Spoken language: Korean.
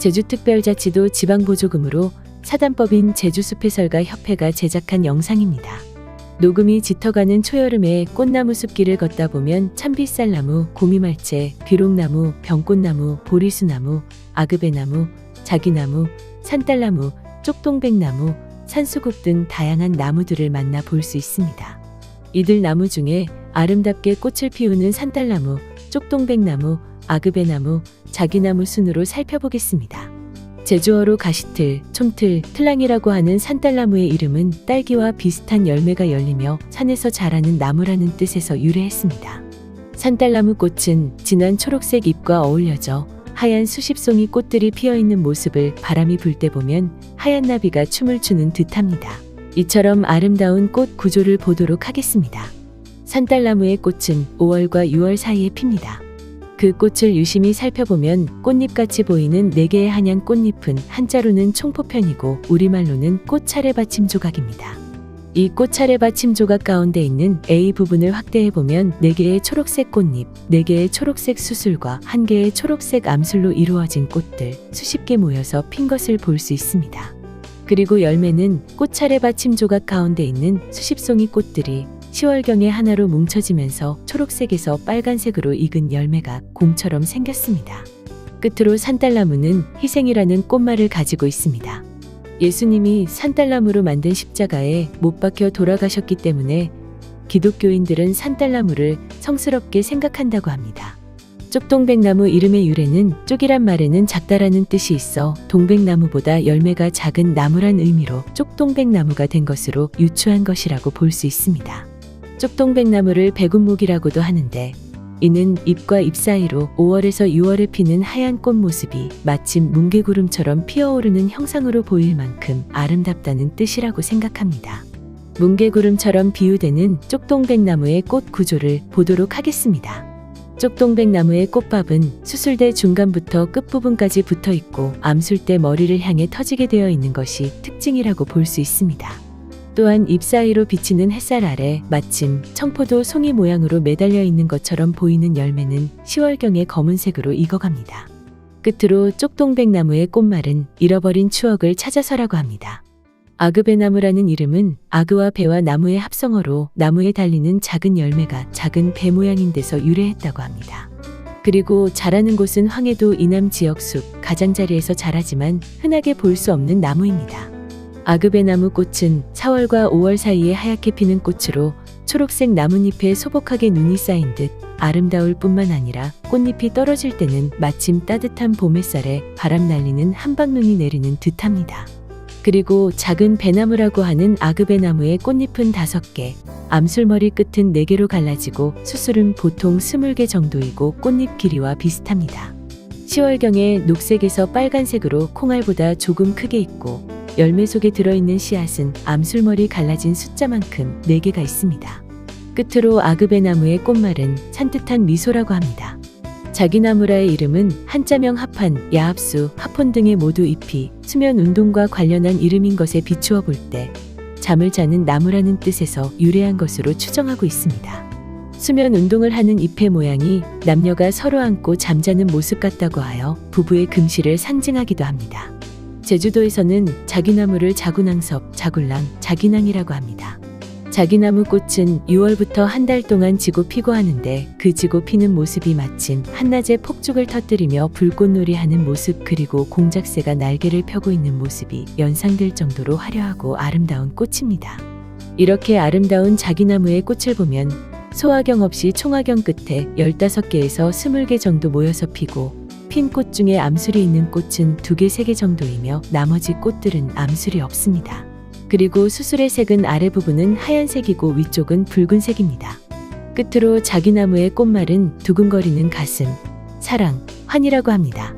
제주특별자치도 지방보조금으로 사단법인 제주숲해설가 협회가 제작한 영상입니다. 녹음이 짙어가는 초여름에 꽃나무 숲길을 걷다 보면 참빗살나무, 고미말채, 비록나무, 병꽃나무, 보리수나무, 아그베나무, 자기나무, 산딸나무, 쪽동백나무, 산수국 등 다양한 나무들을 만나 볼 수 있습니다. 이들 나무 중에 아름답게 꽃을 피우는 산딸나무, 쪽동백나무, 아그베 나무, 자기나무 순으로 살펴보겠습니다. 제주어로 가시틀, 촘틀, 틀랑이라고 하는 산딸나무의 이름은 딸기와 비슷한 열매가 열리며 산에서 자라는 나무라는 뜻에서 유래했습니다. 산딸나무 꽃은 진한 초록색 잎과 어울려져 하얀 수십 송이 꽃들이 피어 있는 모습을 바람이 불 때 보면 하얀 나비가 춤을 추는 듯합니다. 이처럼 아름다운 꽃 구조를 보도록 하겠습니다. 산딸나무의 꽃은 5월과 6월 사이에 핍니다. 그 꽃을 유심히 살펴보면 꽃잎같이 보이는 4개의 한양 꽃잎은 한자로는 총포편이고 우리말로는 꽃차례 받침 조각입니다. 이 꽃차례 받침 조각 가운데 있는 A 부분을 확대해 보면 4개의 초록색 꽃잎, 4개의 초록색 수술과 1개의 초록색 암술로 이루어진 꽃들 수십 개 모여서 핀 것을 볼 수 있습니다. 그리고 열매는 꽃차례 받침 조각 가운데 있는 수십 송이 꽃들이 10월경에 하나로 뭉쳐지면서 초록색에서 빨간색으로 익은 열매가 공처럼 생겼습니다. 끝으로 산딸나무는 희생이라는 꽃말을 가지고 있습니다. 예수님이 산딸나무로 만든 십자가에 못 박혀 돌아가셨기 때문에 기독교인들은 산딸나무를 성스럽게 생각한다고 합니다. 쪽동백나무 이름의 유래는 쪽이란 말에는 작다라는 뜻이 있어 동백나무보다 열매가 작은 나무란 의미로 쪽동백나무가 된 것으로 유추한 것이라고 볼 수 있습니다. 쪽동백나무를 백운목이라고도 하는데 이는 잎과 잎 사이로 5월에서 6월에 피는 하얀 꽃 모습이 마침 뭉게구름처럼 피어오르는 형상으로 보일 만큼 아름답다는 뜻이라고 생각합니다. 뭉게구름처럼 비유되는 쪽동백나무의 꽃 구조를 보도록 하겠습니다. 쪽동백나무의 꽃밥은 수술대 중간부터 끝부분까지 붙어 있고 암술대 머리를 향해 터지게 되어 있는 것이 특징이라고 볼 수 있습니다. 또한 잎 사이로 비치는 햇살 아래 마침 청포도 송이 모양으로 매달려 있는 것처럼 보이는 열매는 10월경에 검은색으로 익어갑니다. 끝으로 쪽동백나무의 꽃말은 잃어버린 추억을 찾아서라고 합니다. 아그배나무라는 이름은 아그와 배와 나무의 합성어로 나무에 달리는 작은 열매가 작은 배 모양인 데서 유래했다고 합니다. 그리고 자라는 곳은 황해도 이남 지역 숲 가장자리에서 자라지만 흔하게 볼 수 없는 나무입니다. 아그배나무 꽃은 4월과 5월 사이에 하얗게 피는 꽃으로 초록색 나뭇잎에 소복하게 눈이 쌓인 듯 아름다울 뿐만 아니라 꽃잎이 떨어질 때는 마침 따뜻한 봄 햇살에 바람 날리는 한방눈이 내리는 듯합니다. 그리고 작은 배나무라고 하는 아그배나무의 꽃잎은 5개, 암술머리 끝은 4개로 갈라지고 수술은 보통 20개 정도이고 꽃잎 길이와 비슷합니다. 10월경에 녹색에서 빨간색으로 콩알보다 조금 크게 있고 열매 속에 들어있는 씨앗은 암술머리 갈라진 숫자만큼 4개가 있습니다. 끝으로 아그배나무의 꽃말은 산뜻한 미소라고 합니다. 자기 나무라의 이름은 한자명 합한, 야합수, 합혼 등의 모두 잎이 수면 운동과 관련한 이름인 것에 비추어 볼 때 잠을 자는 나무라는 뜻에서 유래한 것으로 추정하고 있습니다. 수면 운동을 하는 잎의 모양이 남녀가 서로 안고 잠자는 모습 같다고 하여 부부의 금실을 상징하기도 합니다. 제주도에서는 자기나무를 자구낭섭, 자굴랑, 자기낭이라고 합니다. 자기나무 꽃은 6월부터 한 달 동안 지고 피고 하는데 그 지고 피는 모습이 마침 한낮에 폭죽을 터뜨리며 불꽃놀이 하는 모습 그리고 공작새가 날개를 펴고 있는 모습이 연상될 정도로 화려하고 아름다운 꽃입니다. 이렇게 아름다운 자기나무의 꽃을 보면 소화경 없이 총화경 끝에 15개에서 20개 정도 모여서 피고 핀 꽃 중에 암술이 있는 꽃은 2개, 3개 정도이며 나머지 꽃들은 암술이 없습니다. 그리고 수술의 색은 아래 부분은 하얀색이고 위쪽은 붉은색입니다. 끝으로 자기 나무의 꽃말은 두근거리는 가슴, 사랑, 환이라고 합니다.